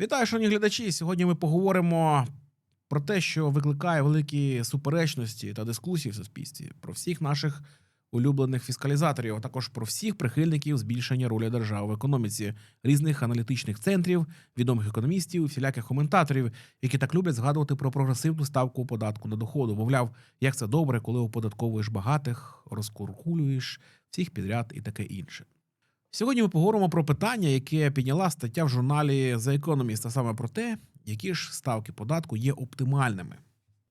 Вітаю, шановні глядачі. Сьогодні ми поговоримо про те, що викликає великі суперечності та дискусії в суспільстві, про всіх наших улюблених фіскалізаторів, а також про всіх прихильників збільшення ролі держави в економіці, різних аналітичних центрів, відомих економістів, всіляких коментаторів, які так люблять згадувати про прогресивну ставку податку на доходу. Мовляв, як це добре, коли оподатковуєш багатих, розкуркулюєш всіх підряд і таке інше. Сьогодні ми поговоримо про питання, яке підняла стаття в журналі The Economist, а саме про те, які ж ставки податку є оптимальними.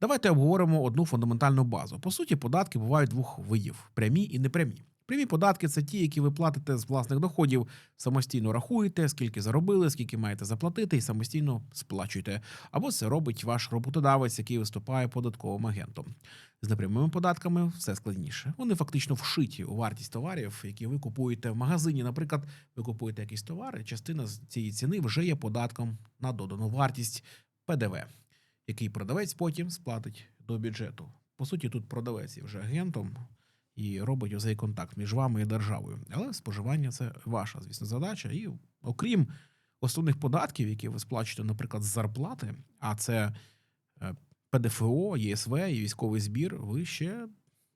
Давайте обговоримо одну фундаментальну базу. По суті, податки бувають двох видів: прямі і непрямі. Прямі податки це ті, які ви платите з власних доходів, самостійно рахуєте, скільки заробили, скільки маєте заплатити, і самостійно сплачуєте. Або це робить ваш роботодавець, який виступає податковим агентом. З непрямими податками все складніше. Вони фактично вшиті у вартість товарів, які ви купуєте в магазині. Наприклад, ви купуєте якісь товари, частина з цієї ціни вже є податком на додану вартість ПДВ, який продавець потім сплатить до бюджету. По суті, тут продавець є вже агентом і робить оцей контакт між вами і державою. Але споживання це ваша, звісно, задача. І окрім основних податків, які ви сплачуєте, наприклад, з зарплати, а це е, ПДФО, ЄСВ і військовий збір, ви ще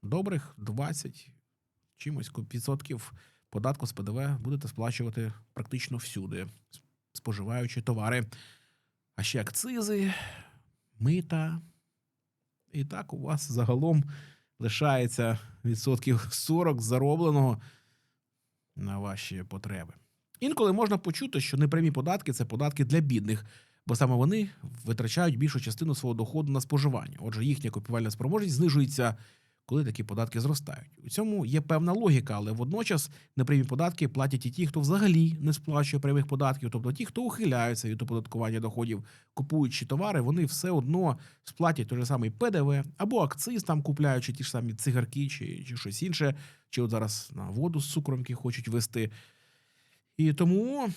добрих 20 чимось відсотків податку з ПДВ будете сплачувати практично всюди, споживаючи товари. А ще акцизи, мита. І так у вас загалом лишається відсотків 40 заробленого на ваші потреби. Інколи можна почути, що непрямі податки це податки для бідних, бо саме вони витрачають більшу частину свого доходу на споживання. Отже, їхня купівельна спроможність знижується, коли такі податки зростають. У цьому є певна логіка, але водночас непрямі податки платять і ті, хто взагалі не сплачує прямих податків, тобто ті, хто ухиляються від оподаткування доходів, купуючи товари, вони все одно сплатять той же самий ПДВ або акциз, там купляючи ті ж самі цигарки чи, чи щось інше, чи от зараз на воду з цукром, які хочуть вести. І тому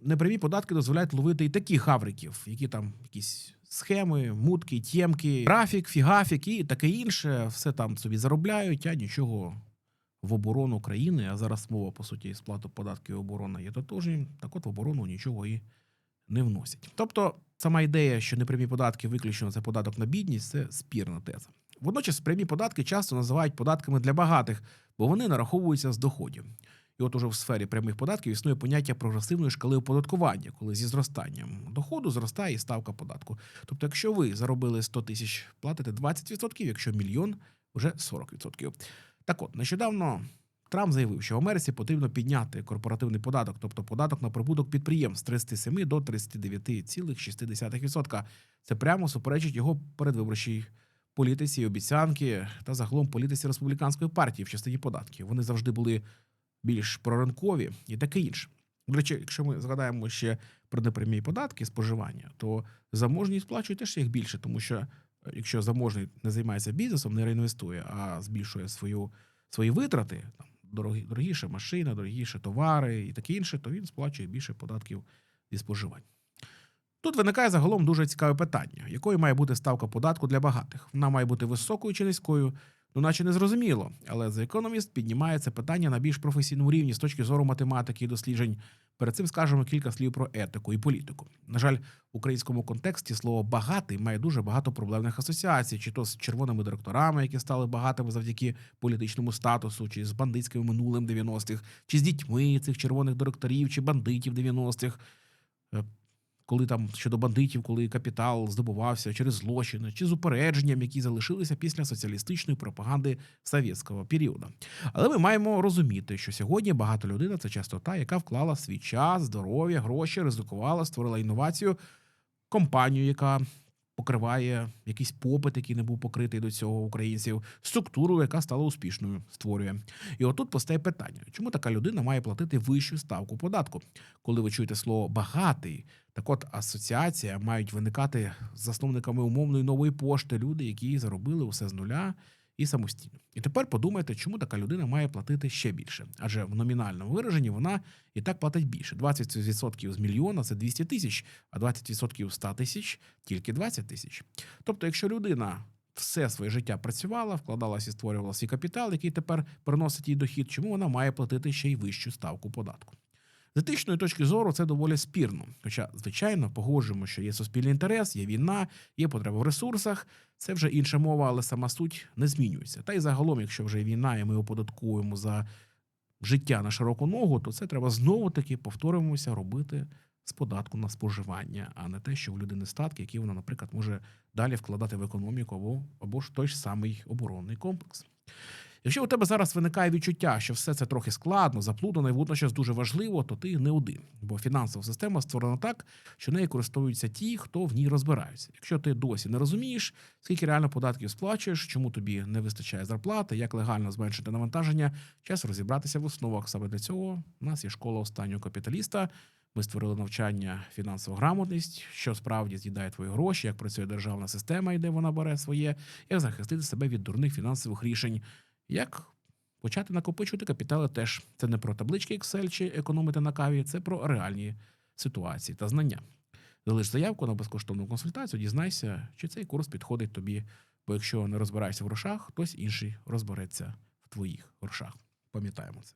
непрямі податки дозволяють ловити і таких хавриків, які там якісь схеми, мутки, тємки, графік, фігафік і таке інше. Все там собі заробляють, а нічого в оборону країни. А зараз мова, по суті, сплату податків і оборона є тотожні. Так от в оборону нічого і не вносять. Тобто, сама ідея, що непрямі податки виключно це податок на бідність, це спірна теза. Водночас прямі податки часто називають податками для багатих, бо вони нараховуються з доходів. І от уже в сфері прямих податків існує поняття прогресивної шкали оподаткування, коли зі зростанням доходу зростає і ставка податку. Тобто, якщо ви заробили 100 тисяч, платите 20%, якщо мільйон вже 40%. Так от, нещодавно Трамп заявив, що в Америці потрібно підняти корпоративний податок, тобто податок на прибуток підприємств з 37 до 39,6%. Це прямо суперечить його передвиборчій політиці, обіцянки та загалом політиці республіканської партії в частині податків. Вони завжди були більш проринкові і таке інше. До речі, якщо ми згадаємо ще про непрямі податки споживання, то заможні сплачують теж їх більше, тому що е, якщо заможний не займається бізнесом, не реінвестує, а збільшує свою свої витрати, там дорогі, дорогіша машина, дорогіше товари і таке інше, то він сплачує більше податків зі споживання. Тут виникає загалом дуже цікаве питання: якою має бути ставка податку для багатих? Вона має бути високою чи низькою? Ну, наче не зрозуміло, але The Economist піднімає це питання на більш професійному рівні з точки зору математики і досліджень. Перед цим скажемо кілька слів про етику і політику. На жаль, в українському контексті слово багатий має дуже багато проблемних асоціацій, чи то з червоними директорами, які стали багатими завдяки політичному статусу, чи з бандитським минулим 90-х, чи з дітьми цих червоних директорів, чи бандитів 90-х. Коли там щодо бандитів, коли капітал здобувався через злочини чи з упередженням, які залишилися після соціалістичної пропаганди совєтського періоду. Але ми маємо розуміти, що сьогодні багато людина це часто та, яка вклала свій час, здоров'я, гроші, ризикувала, створила інновацію, компанію, яка покриває якийсь попит, який не був покритий до цього українців, структуру, яка стала успішною, створює. І отут постає питання: чому така людина має платити вищу ставку податку? Коли ви чуєте слово багатий, так от асоціація мають виникати з засновниками умовної нової пошти, люди, які заробили усе з нуля і самостійно. І тепер подумайте, чому така людина має платити ще більше, адже в номінальному вираженні вона і так платить більше. 20% з мільйона це 200 тисяч, а 20% з 100 тисяч тільки 20 тисяч. Тобто, якщо людина все своє життя працювала, вкладалася і створювала свій капітал, який тепер приносить їй дохід, чому вона має платити ще й вищу ставку податку? З етичної точки зору це доволі спірно. Хоча, звичайно, погоджуємо, що є суспільний інтерес, є війна, є потреба в ресурсах. Це вже інша мова, але сама суть не змінюється. Та й загалом, якщо вже війна, і ми оподаткуємо за життя на широку ногу, то це треба знову таки повторюємося робити з податку на споживання, а не те, що в людини статки, які вона, наприклад, може далі вкладати в економіку або, або ж той ж самий оборонний комплекс. Якщо у тебе зараз виникає відчуття, що все це трохи складно, заплутано і водночас дуже важливо, то ти не один. Бо фінансова система створена так, що нею користуються ті, хто в ній розбираються. Якщо ти досі не розумієш, скільки реально податків сплачуєш, чому тобі не вистачає зарплати, як легально зменшити навантаження, час розібратися в основах. Саме для цього у нас є школа останнього капіталіста. Ми створили навчання фінансова грамотність, що справді з'їдає твої гроші, як працює державна система і де вона бере своє, як захистити себе від дурних фінансових рішень. Як почати накопичувати капітали теж це не про таблички Excel чи економити на каві, це про реальні ситуації та знання. Залиш заявку на безкоштовну консультацію, дізнайся, чи цей курс підходить тобі. Бо якщо не розбираєшся в грошах, хтось інший розбереться в твоїх грошах. Пам'ятаємо це.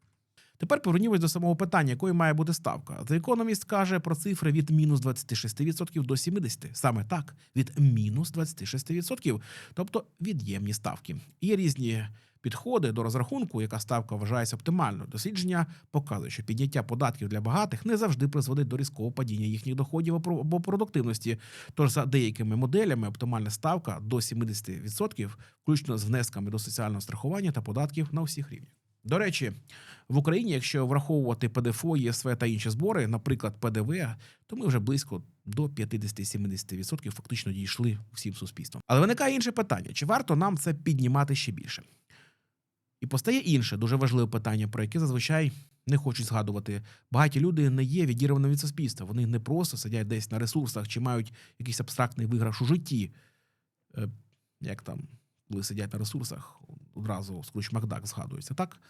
Тепер повернімось до самого питання, якою має бути ставка. The Economist каже про цифри від мінус 26% до 70%. Саме так, від мінус 26%, тобто від'ємні ставки. Є різні підходи до розрахунку, яка ставка вважається оптимальною. Дослідження показує, що підняття податків для багатих не завжди призводить до різкого падіння їхніх доходів або продуктивності. Тож за деякими моделями оптимальна ставка до 70%, включно з внесками до соціального страхування та податків на усіх рівнях. До речі, в Україні, якщо враховувати ПДФО, ЄСВ та інші збори, наприклад, ПДВ, то ми вже близько до 50-70% фактично дійшли всім суспільством. Але виникає інше питання: чи варто нам це піднімати ще більше? І постає інше дуже важливе питання, про яке зазвичай не хочуть згадувати. Багаті люди не є відірваними від суспільства. Вони не просто сидять десь на ресурсах чи мають якийсь абстрактний виграш у житті. Е, Як там, коли сидять на ресурсах, одразу Скруч Макдак згадується, так?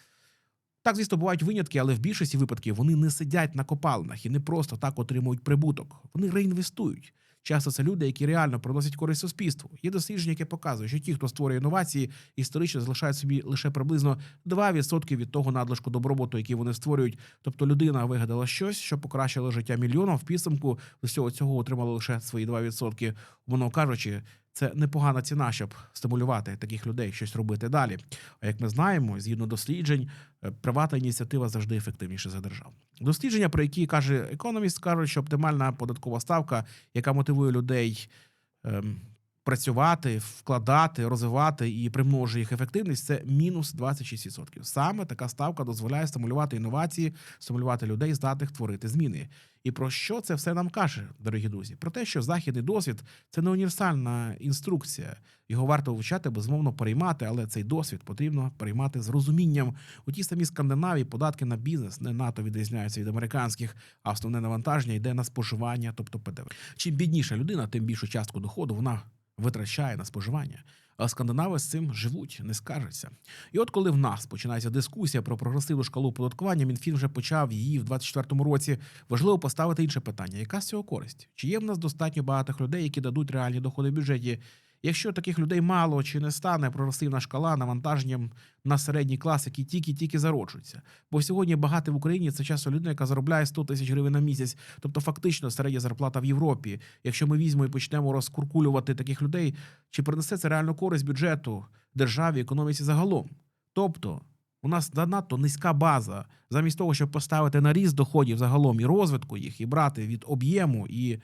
Так, звісно, бувають винятки, але в більшості випадків вони не сидять на копалинах і не просто так отримують прибуток. Вони реінвестують. Часто це люди, які реально приносять користь суспільству. Є дослідження, яке показує, що ті, хто створює інновації, історично залишають собі лише приблизно 2% від того надлишку добробуту, який вони створюють. Тобто людина вигадала щось, що покращило життя мільйонам. В підсумку з всього цього отримала лише свої 2%. Воно кажучи, це непогана ціна, щоб стимулювати таких людей щось робити далі. А як ми знаємо, згідно досліджень, е, приватна ініціатива завжди ефективніша за державу. Дослідження, про які каже економіст, кажуть, що оптимальна податкова ставка, яка мотивує людей ем, працювати, вкладати, розвивати і примножує їх ефективність, це мінус 26%. Саме така ставка дозволяє стимулювати інновації, стимулювати людей, здатних творити зміни. І про що це все нам каже, дорогі друзі? Про те, що західний досвід це не універсальна інструкція. Його варто вивчати, безумовно, переймати, але цей досвід потрібно переймати з розумінням. У тій самій Скандинавії податки на бізнес не НАТО відрізняються від американських, а основне навантаження йде на споживання, тобто ПДВ. Чим бідніша людина, тим більшу частку доходу вона витрачає на споживання. А скандинави з цим живуть, не скаржаться. І от коли в нас починається дискусія про прогресивну шкалу податкування, Мінфін вже почав її в 24-му році. Важливо поставити інше питання: яка з цього користь? Чи є в нас достатньо багатих людей, які дадуть реальні доходи в бюджеті? Якщо таких людей мало чи не стане прогресивна шкала навантаженням на середній клас, який тільки-тільки зароджується. Бо сьогодні багато в Україні це часто людина, яка заробляє 100 тисяч гривень на місяць, тобто фактично середня зарплата в Європі. Якщо ми візьмемо і почнемо розкуркулювати таких людей, чи принесе це реальну користь бюджету, державі, економіці загалом? Тобто. У нас занадто низька база, замість того, щоб поставити на ріст доходів загалом і розвитку їх, і брати від об'єму і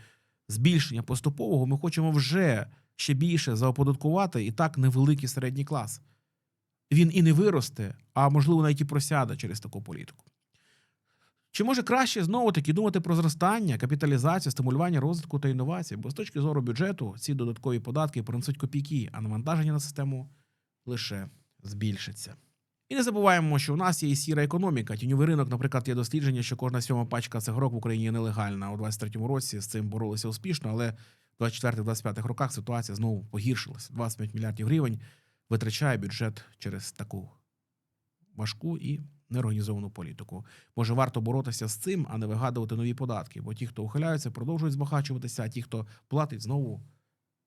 збільшення поступового, ми хочемо вже ще більше заоподаткувати і так невеликий середній клас. Він і не виросте, а можливо навіть і просяде через таку політику. Чи може краще знову таки думати про зростання, капіталізацію, стимулювання розвитку та інновацій? Бо з точки зору бюджету ці додаткові податки принесуть копійки, а навантаження на систему лише збільшиться. І не забуваємо, що у нас є і сіра економіка. Тіньовий ринок, наприклад, є дослідження, що кожна сьома пачка цигарок в Україні є нелегальна. У 23-му році з цим боролися успішно, але в 24-25 роках ситуація знову погіршилася. 25 мільярдів гривень витрачає бюджет через таку важку і неорганізовану політику. Може, варто боротися з цим, а не вигадувати нові податки. Бо ті, хто ухиляються, продовжують збагачуватися, а ті, хто платить, знову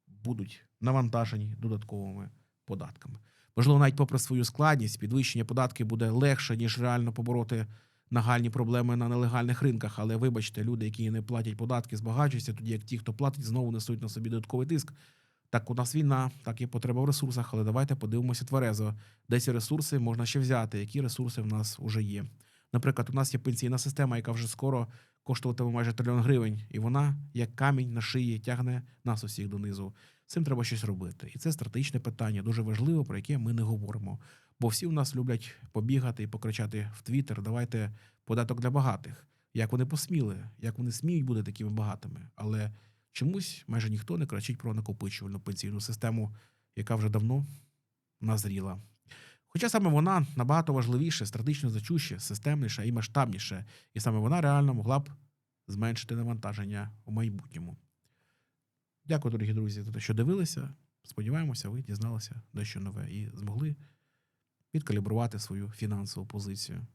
будуть навантажені додатковими податками. Можливо, навіть попри свою складність, підвищення податків буде легше, ніж реально побороти нагальні проблеми на нелегальних ринках. Але вибачте, люди, які не платять податки, збагачуються, тоді як ті, хто платить, знову несуть на собі додатковий тиск. Так, у нас війна, так є потреба в ресурсах, але давайте подивимося тверезо, де ці ресурси можна ще взяти, які ресурси в нас вже є. Наприклад, у нас є пенсійна система, яка вже скоро коштуватиме майже трильйон гривень, і вона, як камінь на шиї, тягне нас усіх донизу. Цим треба щось робити. І це стратегічне питання, дуже важливе, про яке ми не говоримо. Бо всі у нас люблять побігати і покричати в Твіттер, давайте податок для багатих. Як вони посміли, як вони сміють бути такими багатими. Але чомусь майже ніхто не кричить про накопичувальну пенсійну систему, яка вже давно назріла. Хоча саме вона набагато важливіше, стратегічно зачуще, системніша і масштабніше, і саме вона реально могла б зменшити навантаження у майбутньому. Дякую, дорогі друзі, за те, що дивилися. Сподіваємося, ви дізналися дещо нове і змогли відкалібрувати свою фінансову позицію.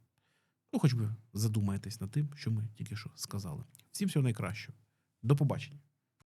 Ну, хоч би задумайтесь над тим, що ми тільки що сказали. Всім всього найкращого. До побачення.